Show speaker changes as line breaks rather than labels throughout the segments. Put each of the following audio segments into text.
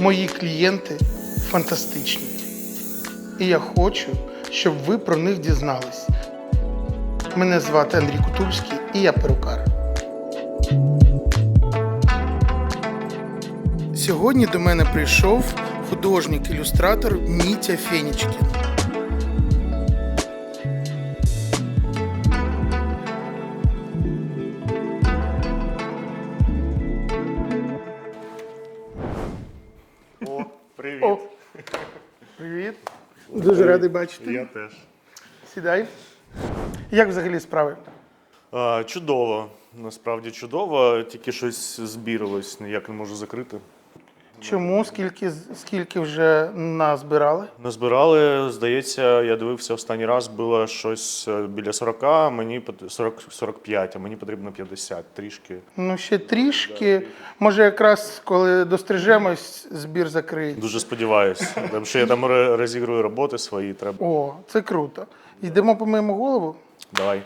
Мої клієнти фантастичні. І я хочу, щоб ви про них дізнались. Мене звати Андрій Кутульський і я перукар. Сьогодні до мене прийшов художник-ілюстратор Мітя Фенічкін. Дуже радий бачити.
Я теж.
Сідай. Як взагалі справи?
А, чудово. Насправді чудово, тільки щось збірилось, ніяк не можу закрити.
Чому? Скільки, скільки вже назбирали?
Назбирали, здається, я дивився останній раз, було щось е, біля 40, а мені пот- 40, 45, а мені потрібно 50 трішки.
Ну, ще трішки. Може, якраз коли дострижемось, збір закриється.
Дуже сподіваюся. Тому що я там розігрую роботи свої. Треба.
О, це круто. Йдемо по моєму голову.
Давай.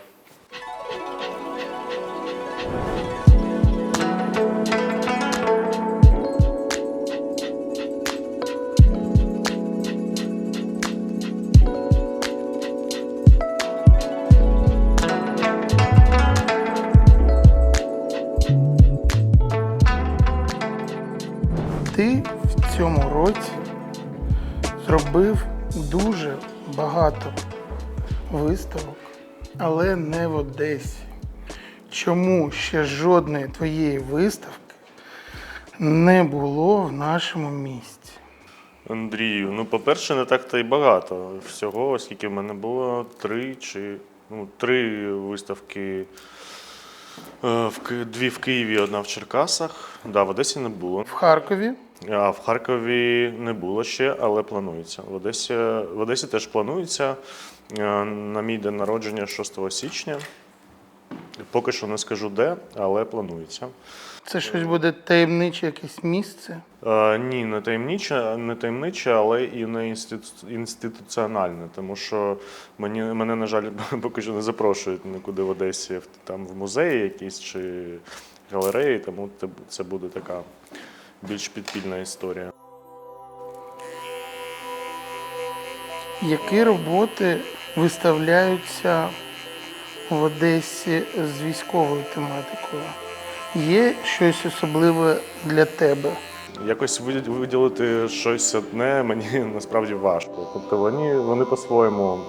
Чому ще жодної твоєї виставки не було в нашому місті?
Андрію, ну, по-перше, не так то й багато. Всього, оскільки в мене було три чи ну, три виставки. Е, дві в Києві, одна в Черкасах. Да, в Одесі не було.
В Харкові
А в Харкові не було ще, але планується. В Одесі, в Одесі теж планується е, на мій день народження 6 січня. Поки що не скажу де, але планується.
це щось буде таємниче якесь місце.
Е, ні, не таємниче, не таємниче, але і не інститу- інституціональне, тому що мені, мене, на жаль, поки що не запрошують нікуди в Одесі, там в музеї якісь чи галереї, тому це буде така більш підпільна історія.
Які роботи виставляються в Одесі з військовою тематикою? Є щось особливе для тебе?
Якось виді- виділити щось одне мені насправді важко. Тобто вони, вони по-своєму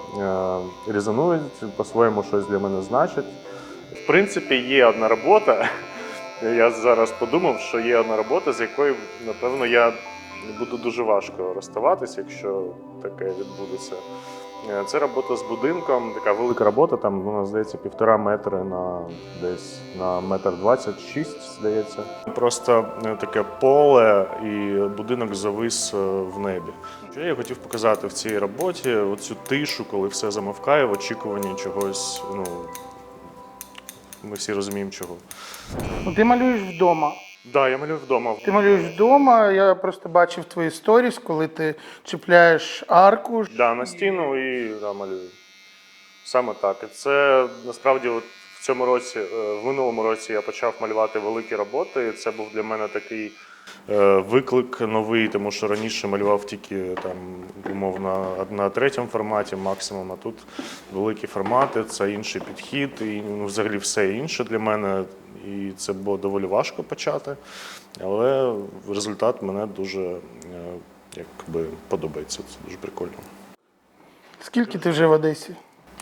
е, резонують, по-своєму щось для мене значать. В принципі, є одна робота. Я зараз подумав, що є одна робота, з якою, напевно, я буду дуже важко розставатися, якщо таке відбудеться. Е, Це робота з будинком, така велика робота, там вона здається півтора метри на десь на метр двадцять шість, здається. Просто е, таке поле і будинок завис е, в небі. Що я хотів показати в цій роботі? Оцю тишу, коли все замовкає в очікуванні чогось. Ну ми всі розуміємо чого.
Ну, ти малюєш вдома.
Так, да, я малюю вдома.
Ти малюєш вдома. Я просто бачив твої сторіс, коли ти чіпляєш арку.
Да, на стіну і да, малюю. Саме так. І це насправді от в цьому році, е, в минулому році я почав малювати великі роботи. І це був для мене такий виклик новий, тому що раніше малював тільки там, умовно, на третьому форматі максимум, а тут великі формати, це інший підхід, і ну, взагалі все інше для мене. І це було доволі важко почати. Але результат мене дуже е, якби, подобається. Це дуже прикольно.
Скільки ти вже в Одесі?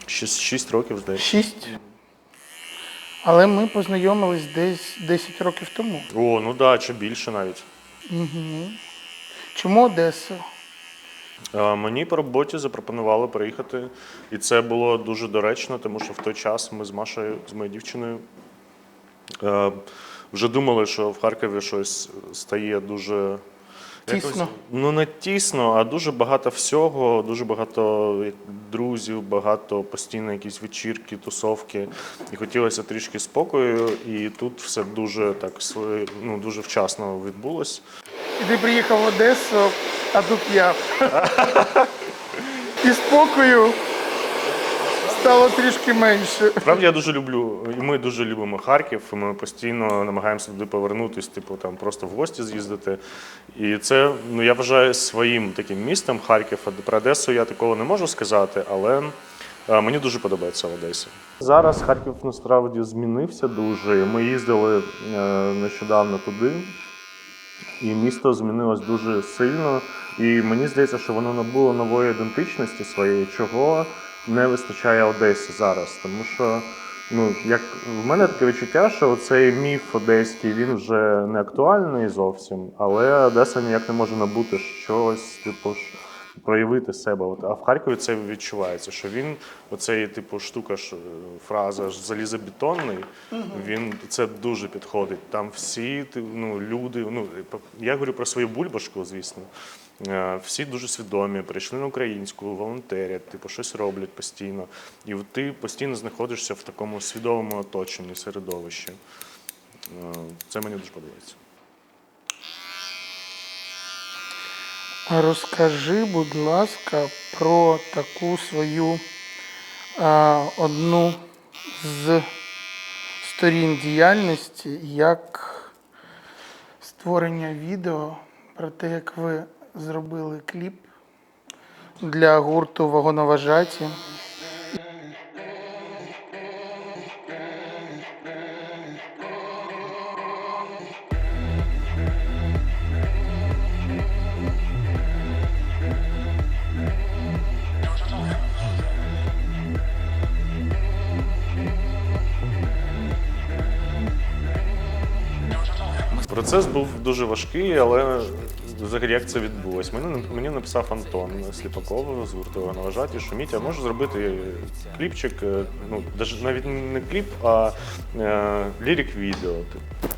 Шість, шість років, здається.
Шість. Але ми познайомились десь 10 років тому.
О, ну да, чи більше навіть.
Чому Одеса?
Е, Мені по роботі запропонували приїхати, і це було дуже доречно, тому що в той час ми з Машею, з моєю дівчиною, е, вже думали, що в Харкові щось стає дуже.
Тісно.
ну, не тісно, а дуже багато всього, дуже багато друзів, багато постійно якісь вечірки, тусовки. І хотілося трішки спокою, і тут все дуже так своє- ну, дуже вчасно відбулось.
І ти приїхав в Одесу, а тут я. І спокою стало трішки менше.
Справді я дуже люблю, і ми дуже любимо Харків. і Ми постійно намагаємося туди повернутись, типу там просто в гості з'їздити. І це ну я вважаю своїм таким містом Харків. А Про Одесу я такого не можу сказати, але е, мені дуже подобається в Одесі. Зараз Харків насправді змінився дуже. Ми їздили е, нещодавно туди. І місто змінилось дуже сильно. І мені здається, що воно набуло нової ідентичності своєї, чого не вистачає Одесі зараз. Тому що, ну, як в мене таке відчуття, що цей міф одеський він вже не актуальний зовсім, але Одеса ніяк не може набути щось, типу. Проявити себе. От, а в Харкові це відчувається, що він, оцей типу штука, ж, фраза ж залізобетонний, він це дуже підходить. Там всі ну, люди, ну я говорю про свою бульбашку, звісно. Е, Всі дуже свідомі, прийшли на українську, волонтерять, типу, щось роблять постійно. І ти постійно знаходишся в такому свідомому оточенні, середовищі. Е, Це мені дуже подобається.
Розкажи, будь ласка, про таку свою а, одну з сторін діяльності, як створення відео про те, як ви зробили кліп для гурту Вагоноважаті.
Процес був дуже важкий, але взагалі як це відбулось? Мені, мені написав Антон Сліпаков з гурту «Наважаті», що Мітя, можеш зробити кліпчик, е, ну навіть не кліп, а е, лірик-відео. типу.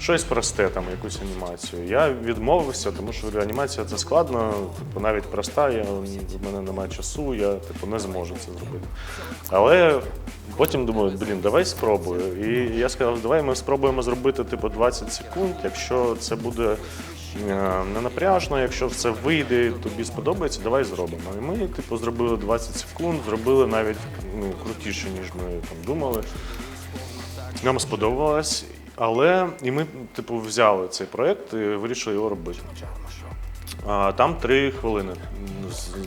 Щось просте, там, якусь анімацію. Я відмовився, тому що говорю, анімація це складно, типу, навіть проста, я, в мене немає часу, я типу, не зможу це зробити. Але потім думаю, блін, давай спробую. І я сказав, давай ми спробуємо зробити типу 20 секунд, якщо це буде не напряжно, якщо все вийде, тобі сподобається, давай зробимо. І ми, типу, зробили 20 секунд, зробили навіть ну, крутіше, ніж ми там думали. Нам сподобалось, але і ми, типу, взяли цей проєкт і вирішили його робити. А, там три хвилини.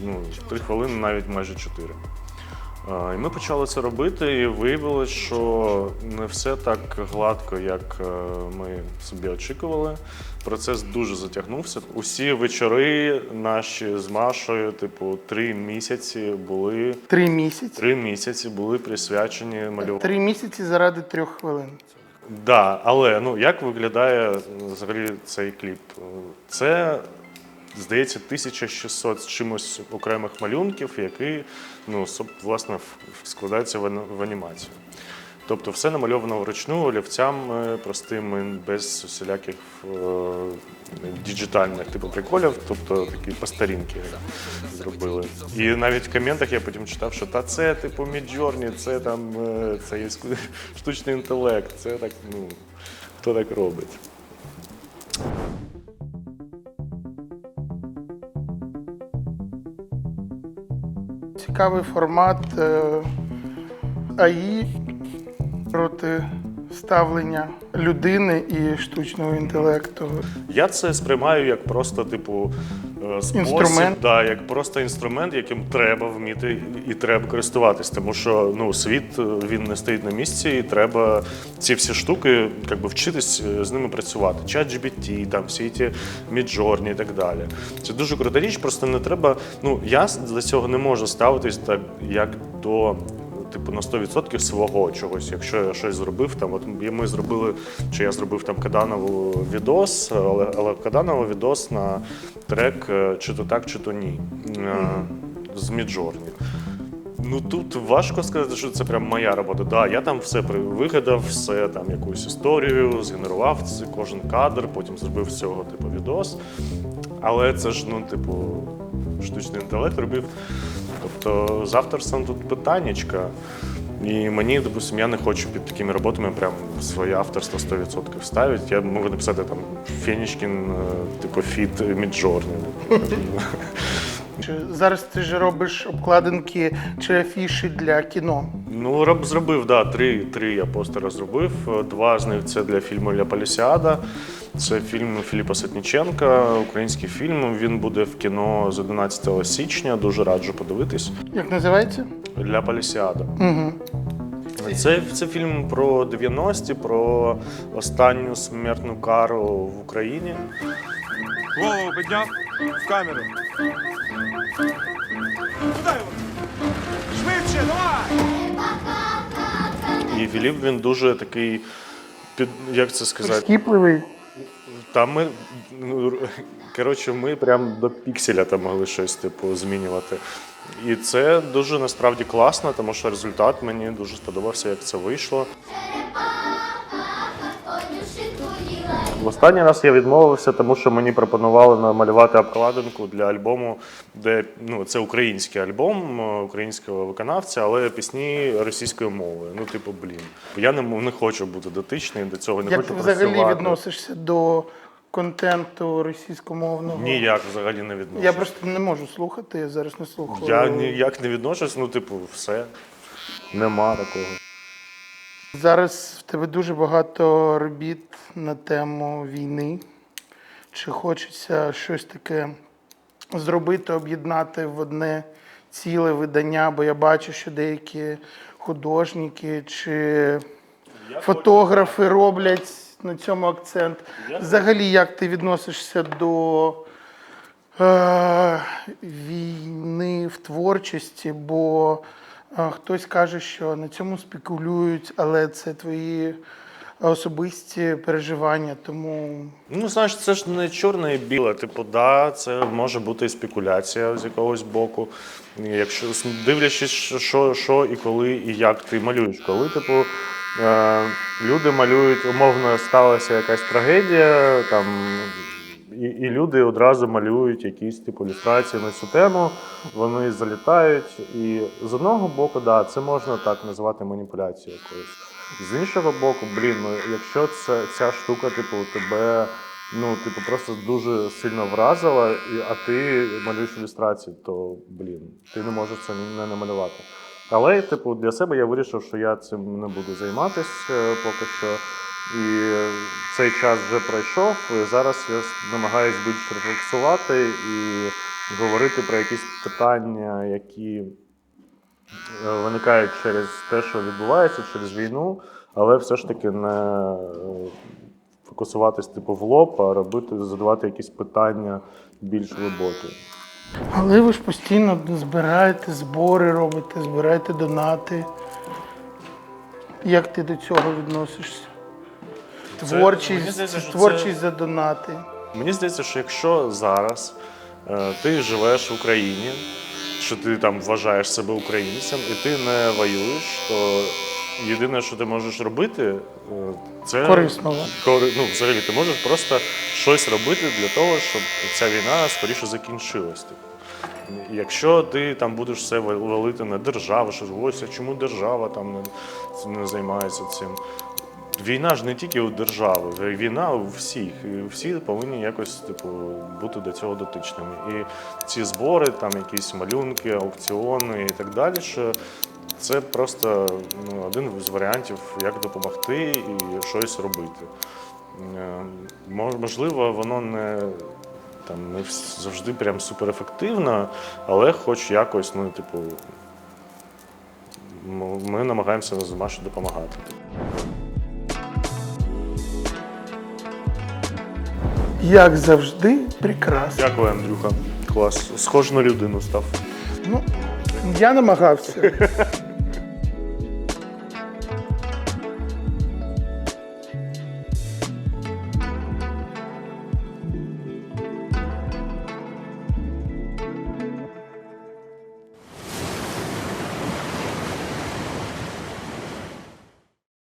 Ну, три хвилини, навіть майже чотири. І ми почали це робити, і виявилось, що не все так гладко, як е, ми собі очікували. Процес дуже затягнувся. Усі вечори наші з Машою, типу, три місяці були.
Три місяці.
Три місяці були присвячені малюванню.
Три місяці заради трьох хвилин.
Да, але ну як виглядає е, взагалі цей кліп? Це здається 1600 з чимось окремих малюнків, які ну власне складаються в анімацію. Тобто все намальовано вручну олівцями простими, без усіляких е, діджитальних типу приколів, тобто такі по старінки зробили. І навіть в коментах я потім читав, що та це типу Міджорні, це там е, це є штучний інтелект, це так, ну хто так робить.
Цікавий формат е, АІ проти ставлення людини і штучного інтелекту.
Я це сприймаю як просто, типу, спосіб,
Інструмент.
Да, як просто інструмент, яким треба вміти і треба користуватись. Тому що ну, світ е, він не стоїть на місці, і треба ці всі штуки як би, вчитись е, з ними працювати. Чат GBT, там всі ті Midjourney і так далі. Це дуже крута річ, просто не треба. Ну, я до цього не можу ставитись так, як до. Типу на 100% свого чогось. Якщо я щось зробив, там от ми зробили, чи я зробив там Каданову відос, але, але Каданова відос на трек е, чи то так, чи то ні. е, З Міджорні. Ну тут важко сказати, що це прям моя робота. Да, я там все вигадав, все там якусь історію, згенерував це, кожен кадр, потім зробив цього типу відос. Але це ж, ну, типу, штучний інтелект робив. Тобто з авторством тут питаннячка. І мені, допустим, я не хочу під такими роботами прям своє авторство 100% ставити. Я можу написати там Фенічкін, е, типу фіт Міджорні.
Чи Зараз ти ж робиш обкладинки чи афіші для кіно.
Ну, роб, зробив, да, три, три я постера зробив. Два з них це для фільму Ля Полісіада. Це фільм Філіпа Сотніченка, український фільм. Він буде в кіно з 11 січня. Дуже раджу подивитись.
Як називається?
Ля Полісіада.
Угу.
Це, це фільм про 90-ті, про останню смертну кару в Україні.
Голову підняв в камеру. Його? Швидше, давай!
І Філіп він дуже такий, під, як це сказати,
Скіпливий.
Там ми ну, коротше, ми прям до пікселя там могли щось типу змінювати. І це дуже насправді класно, тому що результат мені дуже сподобався, як це вийшло. В останній раз я відмовився, тому що мені пропонували намалювати обкладинку для альбому, де ну це український альбом е, українського виконавця, але пісні російською мовою. Ну, типу, блін. Я не, не хочу бути дотичний до цього, не
Як
хочу
ти взагалі відносишся до контенту російськомовного?
Ніяк взагалі не відношусь.
Я просто не можу слухати, я зараз не слухаю.
Я ніяк не відношусь, ну, типу, все. Нема такого.
Зараз в тебе дуже багато робіт на тему війни. Чи хочеться щось таке зробити, об'єднати в одне ціле видання? Бо я бачу, що деякі художники чи фотографи роблять на цьому акцент. Взагалі, як ти відносишся до е, війни в творчості? Бо хтось каже, що на цьому спекулюють, але це твої особисті переживання. Тому
Ну, знаєш, це ж не чорне і біле. Типу, да, це може бути і спекуляція з якогось боку. Якщо дивлячись, що, що і коли, і як ти малюєш. Коли, типу, е, люди малюють, умовно, сталася якась трагедія, там, і, і люди одразу малюють якісь типу ілюстрації на цю тему, вони залітають. І з одного боку, да, це можна так називати маніпуляцією якоюсь. З іншого боку, блін, ну якщо це ця штука, типу, тебе ну, типу, просто дуже сильно вразила, і, а ти малюєш ілюстрації, то блін, ти не можеш це не намалювати. Але, типу, для себе я вирішив, що я цим не буду займатися е, поки що. І цей час вже пройшов. І зараз я намагаюсь більш рефлексувати і говорити про якісь питання, які е, виникають через те, що відбувається, через війну, але все ж таки не е, фокусуватись типу в лоб, а робити, задавати якісь питання більш глибокі.
Але ви ж постійно збираєте збори, робите, збираєте донати. Як ти до цього відносишся? Творчість,
здається, що
творчість за донати.
Мені здається, що якщо зараз е, ти живеш в Україні, що ти там вважаєш себе українцем, і ти не воюєш, то єдине, що ти можеш робити, е, це
Корисного.
Кори- Ну, взагалі, ти можеш просто щось робити для того, щоб ця війна скоріше закінчилась. Типу. Якщо ти там будеш все вал- валити на державу, що ось а чому держава там не, не займається цим. Війна ж не тільки у держави, війна у всіх. І всі повинні якось типу, бути до цього дотичними. І ці збори, там якісь малюнки, аукціони і так далі, що це просто ну, один з варіантів, як допомогти і щось робити. Е, Можливо, воно не, там, не завжди прям суперефективно, але хоч якось, ну, типу, ми намагаємося з Машою допомагати.
Як завжди, прекрасно.
Дякую, Андрюха. Клас. Схож на людину став.
Ну, я намагався.